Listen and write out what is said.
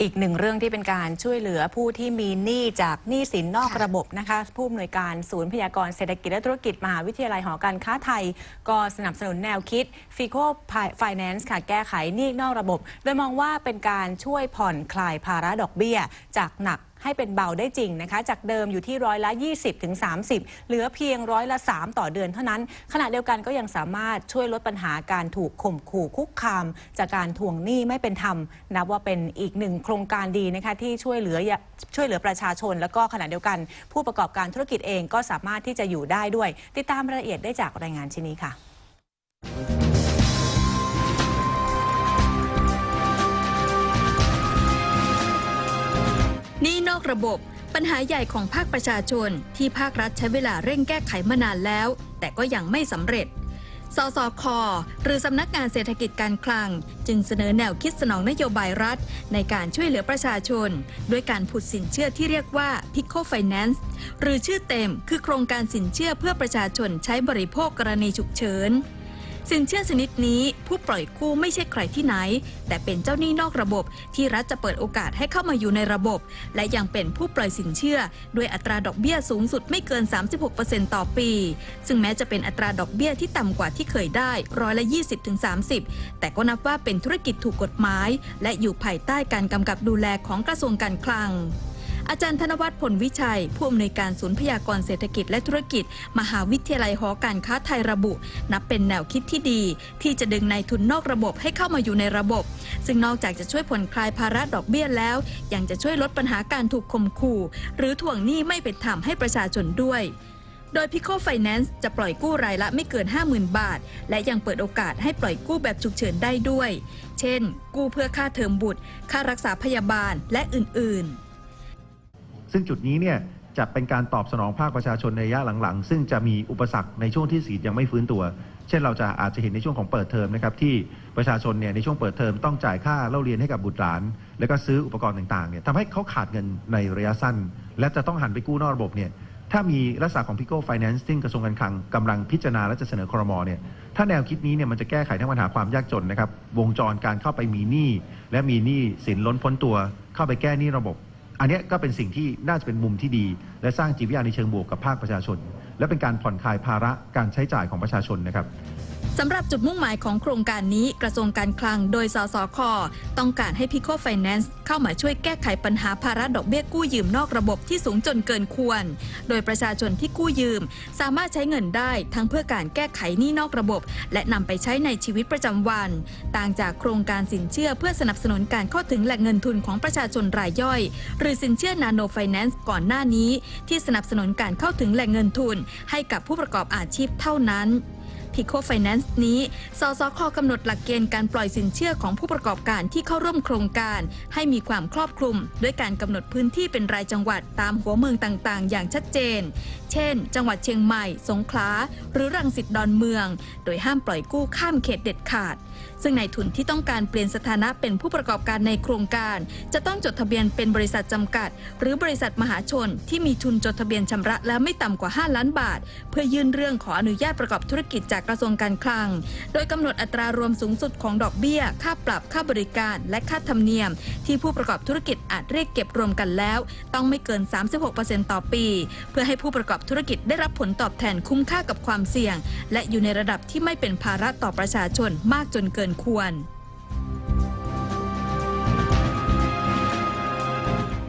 อีกหนึ่งเรื่องที่เป็นการช่วยเหลือผู้ที่มีหนี้จากหนี้สินนอกระบบนะคะ ผู้อำนวยการศูนย์พยากรณ์เศรษฐกิจและธุรกิจ มหาวิทยาลัยหอการค้าไทย ก็สนับสนุนแนวคิดฟีโคฟินแนนซ์ค่ะแก้ไขหนี้นอกระบบ โดยมองว่าเป็นการช่วยผ่อนคลายภาระดอกเบี้ย จากหนักให้เป็นเบาได้จริงนะคะ จากเดิมอยู่ที่ร้อยละ20ถึงเหลือเพียงร้อยละ 3 ต่อเดือนเท่านั้น ขณะเดียวกันก็ยังสามารถช่วยลดปัญหาการถูกข่มขู่คุกคาม จากการทวงหนี้ไม่เป็นธรรม นับว่าเป็นอีกหนึ่งโครงการดีนะคะที่ช่วยเหลือช่วยเหลือประชาชน แล้วก็ขณะเดียวกัน ผู้ประกอบการธุรกิจเองก็สามารถที่จะอยู่ได้ด้วย ติดตามรายละเอียดได้จากรายงานชิ้นนี้ค่ะ อกระบบ ปัญหาใหญ่ของภาคประชาชน ที่ภาครัฐใช้เวลาเร่งแก้ไขมานานแล้ว แต่ก็ยังไม่สำเร็จ สสค หรือสำนักงานเศรษฐกิจการคลัง จึงเสนอแนวคิดสนองนโยบายรัฐ ในการช่วยเหลือประชาชน ด้วยการผุดสินเชื่อที่เรียกว่า Pico Finance หรือชื่อเต็มคือโครงการสินเชื่อเพื่อประชาชนใช้บริโภคกรณีฉุกเฉิน สินเชื่อชนิดนี้ผู้ปล่อยกู้ไม่ใช่ใครที่ไหน แต่เป็นเจ้าหนี้นอกระบบ ที่รัฐจะเปิดโอกาสให้เข้ามาอยู่ในระบบ และยังเป็นผู้ปล่อยสินเชื่อ ด้วยอัตราดอกเบี้ยสูงสุดไม่เกิน 36%ต่อปี ซึ่งแม้จะเป็นอัตราดอกเบี้ยที่ต่ำกว่าที่เคยได้ร้อยละ 20-30 แต่ก็นับว่าเป็นธุรกิจถูกกฎหมาย และอยู่ภายใต้การกำกับดูแลของกระทรวงการคลัง อาจารย์ธนวัฒน์ผลวิชัย ผู้อำนวยการศูนย์พยากรเศรษฐกิจและธุรกิจ มหาวิทยาลัยหอการค้าไทยระบุ นับเป็นแนวคิดที่ดี ที่จะดึงนายทุนนอกระบบให้เข้ามาอยู่ในระบบ ซึ่งนอกจากจะช่วยผ่อนคลายภาระดอกเบี้ยแล้ว ยังจะช่วยลดปัญหาการถูกข่มขู่ หรือถ่วงหนี้ไม่เป็นธรรมให้ประชาชนด้วยโดย Pico Finance จะปล่อยกู้รายละไม่เกิน 50,000 บาท และยังเปิดโอกาสให้ปล่อยกู้แบบฉุกเฉินได้ด้วย เช่น กู้เพื่อค่าเทอมบุตร ค่ารักษาพยาบาล และอื่น ๆ ซึ่งจุดนี้เนี่ยจะเป็นการตอบสนองภาคประชาชนในระยะหลังๆ ซึ่งจะมีอุปสรรคในช่วงที่เศรษฐกิจยังไม่ฟื้นตัว เช่นเราจะอาจจะเห็นในช่วงของเปิดเทอมนะครับที่ประชาชนเนี่ยในช่วงเปิดเทอมต้องจ่ายค่าเล่าเรียนให้กับบุตรหลาน แล้วก็ซื้ออุปกรณ์ต่างๆเนี่ยทำให้เขาขาดเงินในระยะสั้น และจะต้องหันไปกู้นอกระบบเนี่ยถ้ามีลักษณะของ Pico Finance ซึ่งกระทรวงการคลังกำลังพิจารณาและจะเสนอครมเนี่ยถ้าแนวคิดนี้เนี่ยมันจะแก้ไขทั้งปัญหาความยากจนนะครับวงจรการเข้าไปมีหนี้และมีหนี้สินล้นพ้นตัว เข้าไปแก้หนี้ระบบ อันนี้ก็เป็นสิ่งที่น่าจะเป็นมุมที่ดี และสร้างจิตวิทยาในเชิงบวกกับภาคประชาชน และเป็นการผ่อนคลายภาระการใช้จ่ายของประชาชนนะครับ สำหรับจุดมุ่งหมายของโครงการนี้กระทรวงการคลังโดยสสค ต้องการให้ Pico Finance เข้ามาช่วยแก้ไขปัญหาภาระดอกเบี้ยกู้ยืมนอกระบบที่สูงจนเกินควร โดยประชาชนที่กู้ยืม สามารถใช้เงินได้ทั้งเพื่อการแก้ไขหนี้นอกระบบ และนำไปใช้ในชีวิตประจำวัน ต่างจากโครงการสินเชื่อเพื่อสนับสนุนการเข้าถึงแหล่งเงินทุนของประชาชนรายย่อย หรือสินเชื่อนาโนไฟแนนซ์ก่อนหน้านี้ ที่สนับสนุนการเข้าถึงแหล่งเงินทุน ให้กับผู้ประกอบอาชีพเท่านั้น Pico Finance นี้ สสคกำหนดหลักเกณฑ์การปล่อยสินเชื่อของผู้ประกอบการที่เข้าร่วมโครงการ ให้มีความครอบคลุม ด้วยการกำหนดพื้นที่เป็นรายจังหวัดตามหัวเมืองต่างๆ อย่างชัดเจน เช่น จังหวัดเชียงใหม่ สงขลา หรือรังสิตดอนเมือง โดยห้ามปล่อยกู้ข้ามเขตเด็ดขาด ซึ่งในทุนที่ต้องการเปลี่ยนสถานะเป็นผู้ประกอบการในโครงการ จะต้องจดทะเบียนเป็นบริษัทจำกัด หรือบริษัทมหาชนที่มีทุนจดทะเบียนชำระแล้วไม่ต่ำกว่า 5 ล้านบาท เพื่อยื่นเรื่องขออนุญาตประกอบธุรกิจจากกระทรวงการคลัง โดยกำหนดอัตรารวมสูงสุดของดอกเบี้ย ค่าปรับค่าบริการและค่าธรรมเนียม ที่ผู้ประกอบธุรกิจอาจเรียกเก็บรวมกันแล้ว ต้องไม่เกิน 36%ต่อปี เพื่อให้ผู้ประกอบธุรกิจได้รับผลตอบแทนคุ้มค่ากับความเสี่ยง และอยู่ในระดับที่ไม่เป็นภาระต่อประชาชนมากจนเกินควร